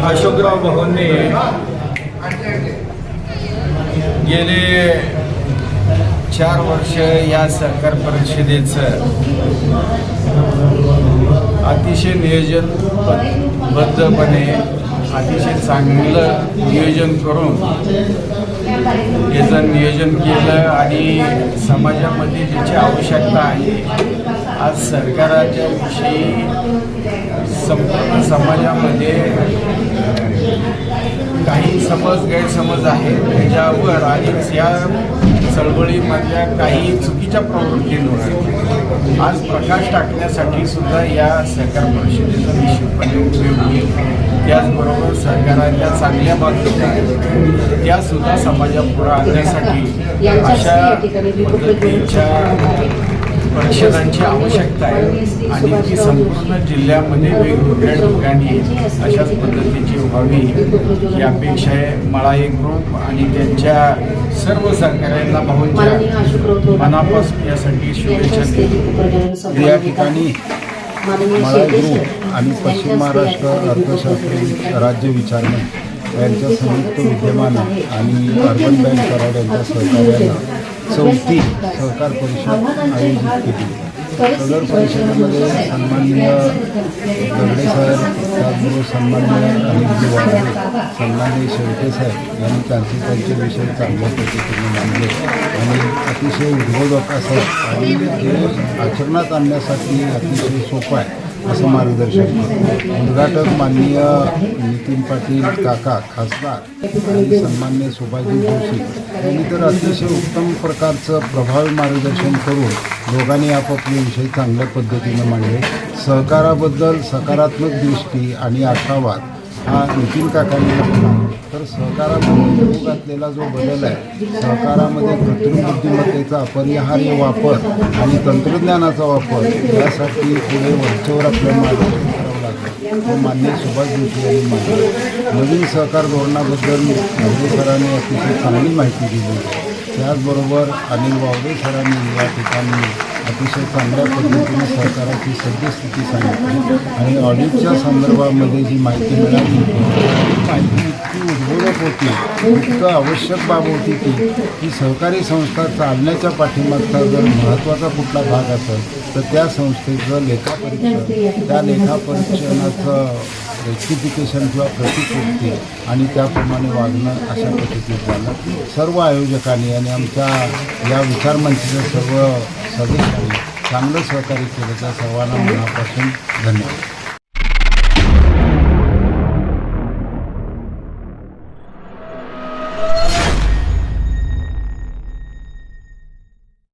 अशोकराव भवनने गेले चार वर्ष या सहकार परिषदेचं अतिशय नियोजन बद्धपणे अतिशय चांगलं नियोजन करून याचं नियोजन केलं आणि समाजामध्ये ज्याची आवश्यकता आहे आज सरकाराच्या विषयी संपूर्ण समाजामध्ये समज गैरसमज आहेत त्याच्यावर आणि या चळवळीमधल्या काही चुकीच्या प्रवृत्तींवर आज प्रकाश टाकण्यासाठी सुद्धा या सहकार परिषदेचा निश्चितपणे उपयोग होईल. त्याचबरोबर सरकाराच्या चांगल्या बाजू आहेत त्या सुद्धा समाजापुढे आणण्यासाठी अशा पद्धतीच्या परिषदांची आवश्यकता आहे आणि ती संपूर्ण जिल्ह्यामध्ये वेगवेगळ्या ठिकाणी अशाच पद्धतीची व्हावी ही अपेक्षा आहे. मळाई ग्रुप आणि त्यांच्या सर्व सहकार्यांना भाऊंच्या मनापासून यासाठी शुभेच्छा देतो. या ठिकाणी मला ग्रुप आणि पश्चिम महाराष्ट्र अर्थशास्त्र राज्य विचारणे यांच्या संयुक्त विद्यमानं आणि अर्बन बँक कराड यांच्या सहकार्यानं चौथी सहकार परिषद आयोजित केली. सदर परिषदेमध्ये सन्माननीय दगडे साहेब त्याचबरोबर सन्माननीय अनिलजी वाघे सन्माननीय शेळके साहेब यांनी त्यांचे त्यांचे विषय चांगल्या पद्धतीने मांडले. आणि अतिशय उद्बोधक असं आणि ते आचरणात आणण्यासाठी अतिशय सोपं आहे. असं मार्गदर्शन उद्घाटक माननीय नितीन पाटील काका खासदार आणि सन्मान्य सुभाषजी जोशी यांनी तर अतिशय उत्तम प्रकारचं प्रभावी मार्गदर्शन करून दोघांनी आपापले विषय चांगल्या पद्धतीनं मांडले. सहकाराबद्दल सकारात्मक दृष्टी आणि आशावाद हा नितीन काकांनी म्हटला तर सहकारामध्ये होऊ घातलेला जो बदल आहे सहकारामध्ये कृत्रिम बुद्धिमत्तेचा अपरिहार्य वापर आणि तंत्रज्ञानाचा वापर यासाठी पुढे वरचेवर आपल्याला मार्गदर्शन करावं लागतं तो मान्य सुभाष जोशी यांनी मांडलं. नवीन सहकार धोरणाबद्दल मोदी सरांनी अतिशय चांगली माहिती दिली. त्याचबरोबर अनिल वावडे सरांनी या ठिकाणी अतिशय चांगल्या पद्धतीने सहकाराची सद्यस्थिती सांगितली. आणि ऑडिटच्या संदर्भामध्ये जी माहिती मिळाली माहिती इतकी उद्बोधक होती इतकं आवश्यक बाब होती की की सहकारी संस्था चालण्याच्या पाठिंबाचा जर महत्त्वाचा कुठला भाग असेल तर त्या संस्थेचं लेखापरीक्षण त्या लेखापरीक्षणाचं रेक्टिफिकेशन किंवा प्रतिकृती आणि त्याप्रमाणे वागणं अशा पद्धतीत झालं सर्व आयोजकांनी आणि आमच्या या विचारमंचाच्या सर्व सदस्यांनी चांगलं सहकार्य केलं त्या सर्वांना मनापासून धन्यवाद.